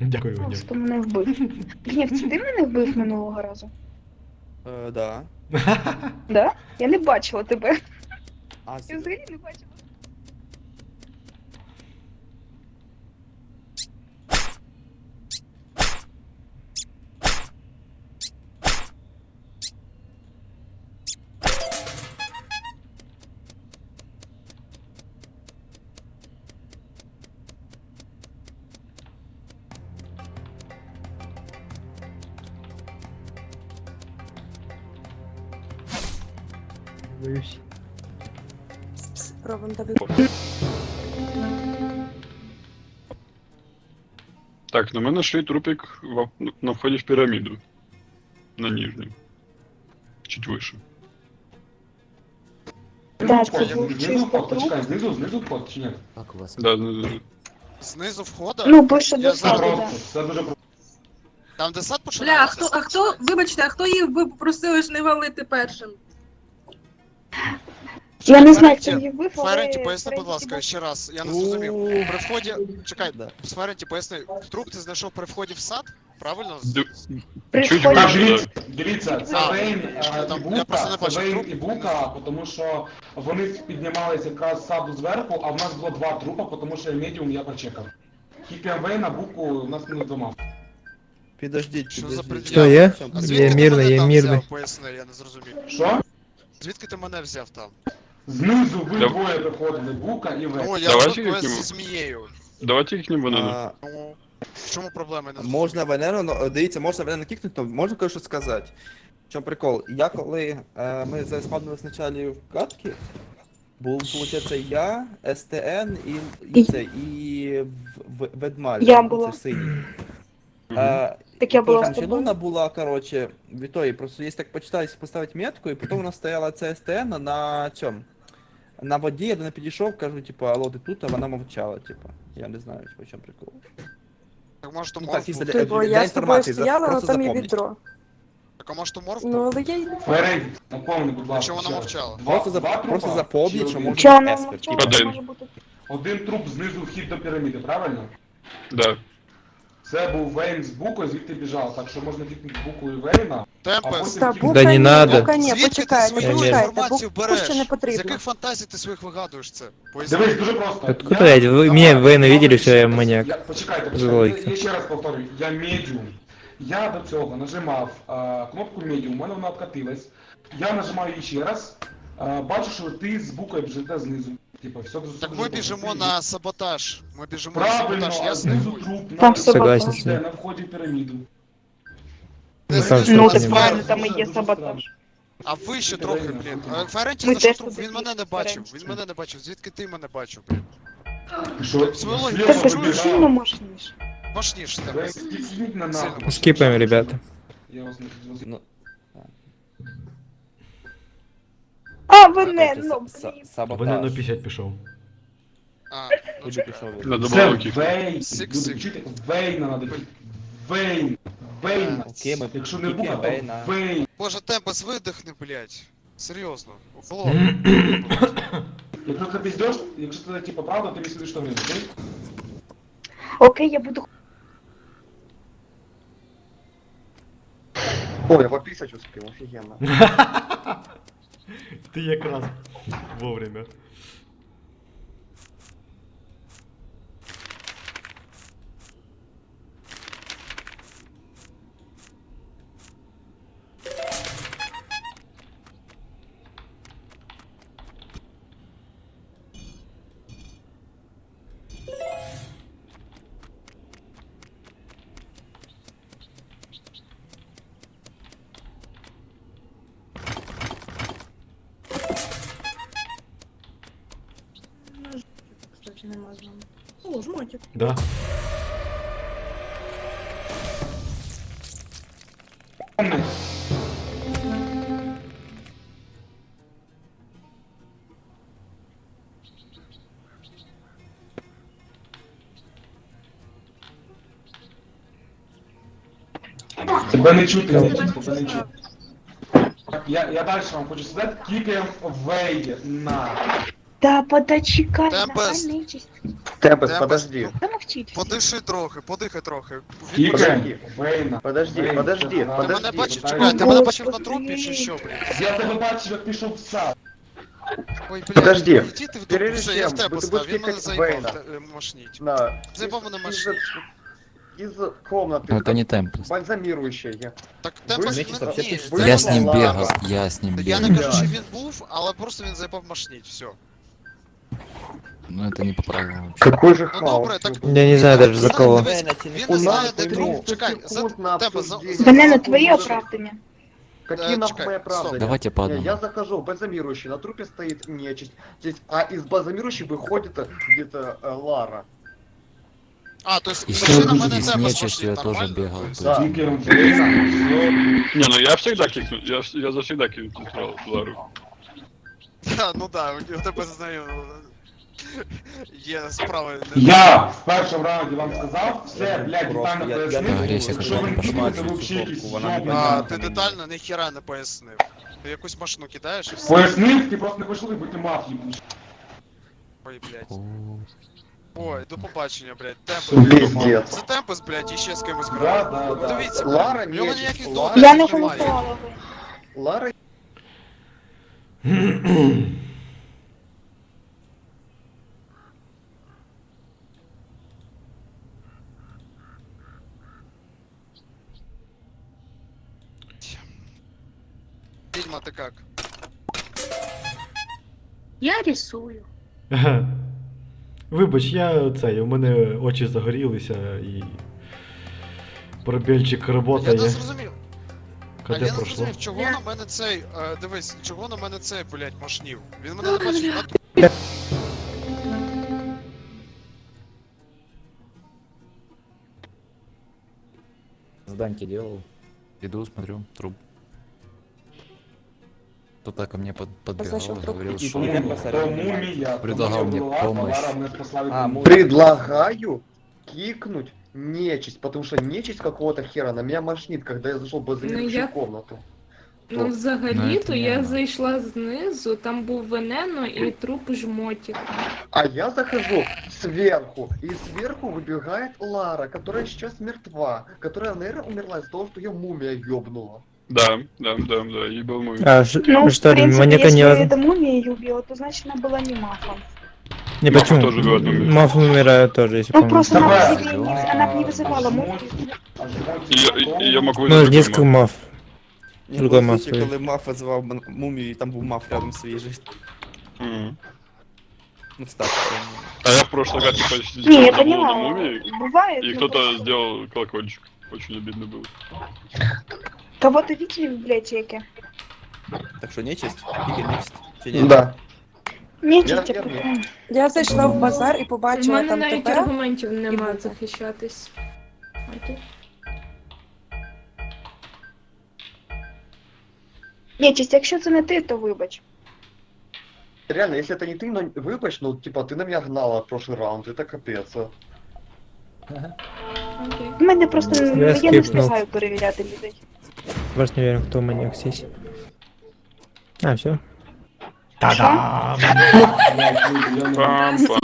Дякую, Гнів. Просто мене вбив. Гнів, це ти мене вбив минулого разу? Е, да. Да? Я не бачила тебе. А, Я взагалі не бачила. Боюсь. Пробуем тобі. Так, на мене шли трупик в- на вході в піраміду. На нижню. Чуть вище. Знизу це вход, був знизу чисто вход, труп. почекай, знизу, знизу вход чи ні? Як у вас? Да, да, да, да. Знизу входа? Ну, ближче до Це саду, просто, да. це дуже просто. Там де сад Бля, а починається? хто, а хто, вибачте, а хто їх би попросили ж не валити першим? Я не знаю, хто її вбив, але... Поясни, будь ласка, ще раз, я не зрозумів. При вході, чекай, Да. Поясни, труп ти знайшов при вході в сад? Правильно? Д- При Чуть Так, вище, дивіться, дивіться, це А, Вейн е, там? і Я просто не Бука, це Вейн труп. і Бука, тому що вони піднімалися якраз з саду зверху, а в нас було два трупа, тому що я медіум я прочекав. Хіпіам Вейна, Буку у нас не двома. Підождіть, Що за підождіть. Що є? Є ти мене є там взяв, поясни, я не зрозумів. Що? Звідки ти мене взяв там? Знизу ви Да. двоє приходили, Бука і Вейн. Ну, я Давайте тут пояс яким- зі змією. Давайте їхнім бананом. А, Ну, в чому проблема? Я не. Можна Венеру, ну, дивіться, можна Венеру кікнути, то можна кое-що сказати. В чому прикол? Я коли е, ми заспавнили спочатку в катки, був, виходить, я, СТН і, і І- це, і в, в, Ведмаль. Я була. Це синій. Е, Так я була з тобою. Челуна була, короче, Вітої, просто якщо так почитати, поставити метку, і потім вона стояла ця СТН на цьому. На воді, я до неї підійшов, кажу, типу, алло, ти тут, а вона мовчала, типу. Я не знаю, по чому прикол. Так може то Ну, морф так, був? для- Типу, для я з тобою інформації, за- стояла, але просто там є запомніть. відро. Так а може то морф Ну, був? але я й не Ференті, напомни, будь ласка. Чому вона ще раз. мовчала? Два- Просто, за, два просто трупа запомніть, що один? може Чого бути вона еспер. мовчала? Типу, Один. Може бути Один труп знизу вхід до піраміди, правильно? Да. Це був Вейн з Букою, звідти біжав, так що можна кікнути Буку і Вейна. А Та потім бука не ні, надо. бука ні, звідки ти почекайте, свою почекайте, інформацію буку береш? ще не З потрібно. яких фантазій ти своїх вигадуєш це? Поясни. Дивись, дуже просто. Откуда, Я- вы- Давай, меня- не давай видели, что я маньяк? Я, почекайте, Злойка. почекайте. Я ще раз повторюю, я медіум. Я до цього нажимав а, кнопку медіум, у мене вона откатилась. Я нажимаю її ще раз. А, бачу, що ти з букою біжите знизу. Типа, все, все Так дуже ми просто. біжимо Ти- на саботаж. Ми біжимо на Правильно, саботаж. Я а знизу. знизу труп Там на, Согласен с ним. на вході в піраміду. Ну, там Знизу что-то Ну, на так не сфері. правильно, там і Дуже- є дуже саботаж. странно. А вище Ти трохи, реально блін. ходила. Е, Ференті Ми знайшов теж труп, туди він мене не бігли, бачив. Ференті. Він мене не бачив. Звідки ти мене бачив, блін? Що? Свою логіку Слева Так ти ж чуєш? вибігав. сильно мощніше. Башніш Ви тебе. скіпніть на Сильно. нахуй. Скипаем, ребята. Я вас не зрозумів. Ну, А, Вене, короче, ну, са- блін. саботаж. 50 пішов. А, ну Куди чекай. пішов? Це. Вейн. Люди, чуєте? Вейна надо кікнути. Вейн. Вейн. Окей, ми Якщо не бука, то Вейна. Вейн. Боже, темпес видихни, блядь. Серйозно. Охоло. Якщо ти піздеш, якщо це типа правда, ти мислиш, що время, окей? Окей, я буду... О, я пописать успел, офигенно. Ти якраз вовремя. нема з нами. О, жмотик. Да. Тебе не чути, я тебе не чути. Так, Я, я далі вам хочу сказати, кікаємо Вейна. Та подочекай, Темпес. нормальна нечисть. Темпес, Темпес, подожди. ну, Замовчіть. всі. Подиши трохи, подихай трохи. Тільки Подожди. Вейна. Подожди, Вейн, подожди, ти Ти мене подожди. бачив, Дай чекай, ти мене бачив на трупі чи що, блядь? Я тебе бачив, як пішов в сад. Ой, блядь, Подожди. Іди ти в Перед дупу, все, я в тем, тебе ти став, будеш він мене заїбав Вейна. те- е, мошніть. На. Заебал из- на из-. Из комнаты. Ну это не Темпес. Бальзамирующая. Так Нечисто, не ти- Я не с ним бегал, я с ним Я не бегал. кажу, що він був, але просто він заїбав мошніть, все. Ну это не по правилам вообще. Какой же Ну добре, хаос. так... Я не знаю даже за Знаю, кого. дивись, Вейна, ці Він не не знає, нас де тридцять труп. Чекай, за секунд на тебе, за... обсуждение. за- Данило, Нахуй твої може- оправдання. Какие Э, нахуй чекай, мои стоп. оправдания? Давайте по Не, одному. Я захожу, бальзамирующий, на трупе стоит нечисть. Здесь, а из бальзамирующей выходит э, где-то э, Лара. А, то есть, И с, машина мене и с темпес нечистью я мошніть, тоже нормально? бегал. То есть- Да. Тільки Вейна. Не, ну я всегда кикну, я, вс- я завсегда кину Лару. Та, ну да, у тебе знаю. Є справи. Я в першому раунді вам сказав, все, блядь, детально пояснив. Що ви Вона не йобані. А, ти детально ніхіра не пояснив. Ти якусь машину кидаєш і все. Пояснив, ти просто не хочеш бути мафії. Ой, блядь. Ой, до побачення, блядь. Пиздец. Це темпес, блядь, і ще з кимось грає. да, Ну да. дивіться, Лара блядь, в нього нечисть, ніяких Лара- Я не немає. голосувала. Лара Відьма, ти як? Я рисую. Вибач, я цей, у мене очі загорілися і. Пробільчик Я роботає. не зрозумів. А я не пройшло? зрозумів, чого Я- на мене цей, е, дивись, чого на мене цей, блядь, машнів? Він мене не бачив на Зданьки делал. Иду, смотрю, труп. Кто-то ко мне под, подбегал, говорил, И что... помню, Тому Темпеса мумія. Предлагав тому що мені була, помощь. Лара мене спасла від А, мумії. Предлагаю кикнуть нечисть, потому что нечисть какого-то хера на меня мошнит, когда я зашел в бальзамирующую Ну, я- комнату. Ну, Ну, взагалі-то це я не. зайшла знизу, там був венено і труп жмотик. А я захожу сверху, и сверху выбегает Лара, которая сейчас мертва, которая, наверное, умерла из-за того, что ее мумия ёбнула. Да, да, да, да, ебал мой. А ш- Ну, что, в принципе, маньяка если не воз- это мумия ее убила, то значит она была не мафом. Не Мафа почему? тоже в одном месте. Маф умирает тоже, если Ну, помню. просто она, Давай. по себе не, она бы не вызывала мумию. А животі И я, потом- и я мог Ну, вызвать несколько такой маф. Ні, Другой було маф случай, стоїть. коли маф визивав м- мумію, і там був маф рядом свіжий. Мгм. Ну це так. це- А я в прошлый раз типа Не, сидел я на поняла. мумии, Бывает. и ну, кто-то просто- сделал колокольчик. Очень обидно было. Кого-то видели в библиотеке? Так що нечисть? Тільки нечисть? Чи ні? Да. Нечисть, Я- я я- прикольно. Я зайшла в базар і У побачила мене там навіть тебе. аргументів нема буде. захищатись. Окей. Нечисть, якщо це не ти, то вибач. Реально, если это не ты, но выбачь, ну, типа, ты на меня гнала в прошлый раунд, это капец. а. Окей. В мене просто Я я не скіпнув. встигаю перевіряти людей. Ваш не уверен, кто маньяк здесь. А, все. Та-дам! Пам-пам.